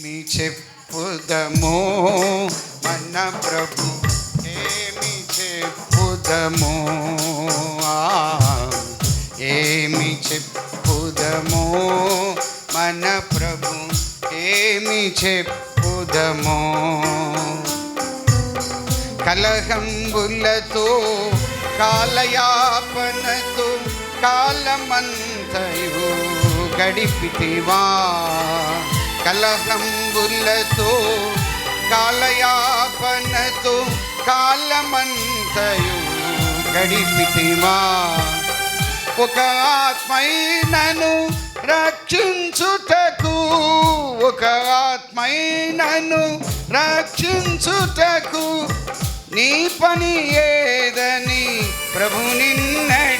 ఏమి చెప్పుదము? మన ప్రభు ఏమి చెప్పుదము? ఏమి చెప్పుదము? మన ప్రభు ఏమి చెప్పుదము? కలహంబులతో కాలయాపనతో కాలమంతయు గడిపితివా? కలహంబులతో కాలయాపనతో కాలమంతయు గడిపితివా ఒక ఆత్మైనను రక్షించుటకు ఒక ఆత్మైనను రక్షించుటకు నీ పని ఏదని ప్రభు నిన్నడి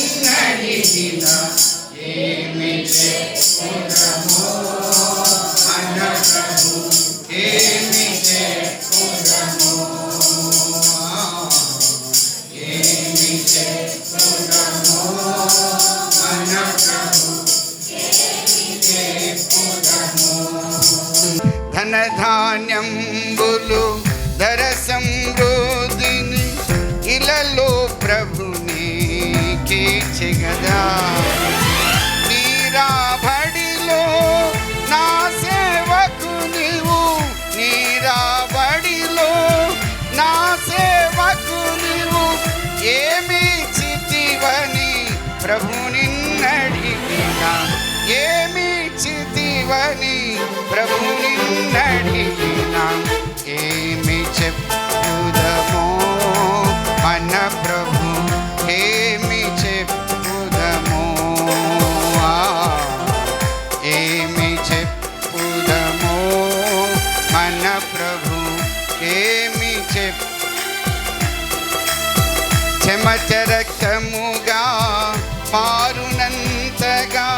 ప్రభు నిన్నడిగిన ఏమి చెప్పుదమో ప్రభు ఏమి ఏమి ప్రభు కీర్చెగదా నీరాబడిలో నా సేవకు నీవు నీరాబడిలో నా సేవకు నీవు ఏమి చితివని ప్రభు నిన్నడిగిన? ఏమి చితివని ప్రభు నిన్నడిగిన? ఏ చెమచరక్తముగా మారునంతగా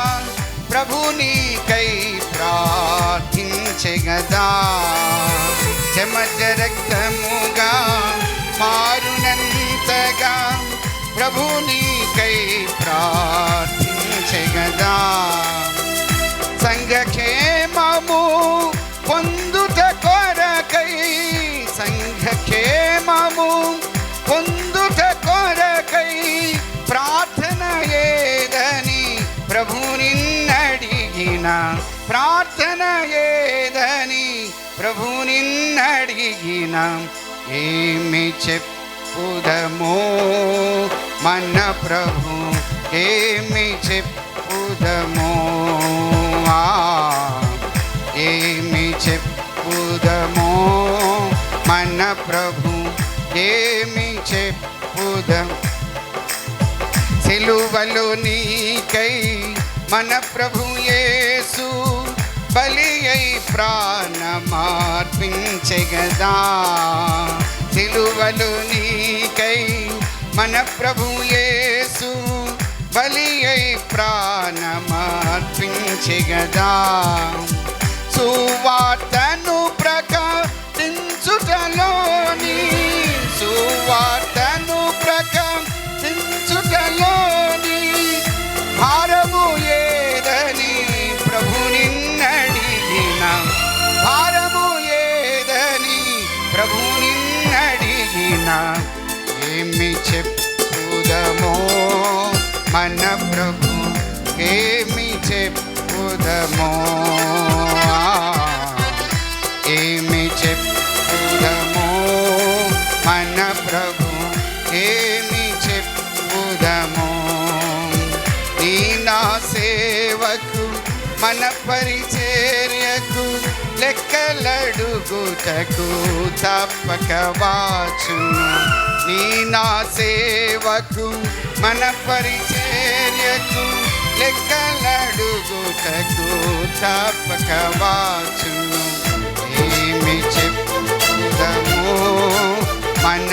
ప్రభునికై ప్రార్థించగదా. చెమచరక్తముగా మారునంతగా ప్రభుని నిన్నడిగిన ప్రార్థన ఏదని ప్రభు నిన్నడిగిన ఏమి చెప్పుదమో? మన ప్రభు ఏమి చెప్పుదమో? ఏమి చెప్పుదమో? మన ప్రభు ఏమి చెప్పుదం సిలువలు నీకై మన ప్రభుయేసు బలి అయి ప్రాణమార్పించగదా. సిలువలు నీకై మన ప్రభుయేసు బలి అయి ప్రాణమార్పించగదా. సువార్త అయినా ఏమి చెప్పుదమో? మన ప్రభు ఏమి చెప్పుదమో? ఏమి చెప్పుదమో? మన ప్రభు ఏమి చెప్పుదమో? నీ నా సేవకు మన పరిచర్యకు లెక్కలడుగుటకు తప్పకవాచు నీ నా సేవకు మన పరిచర్యకు లెక్కలడుగుటకు తప్పకవాచు ఏమి చెప్పుదము మన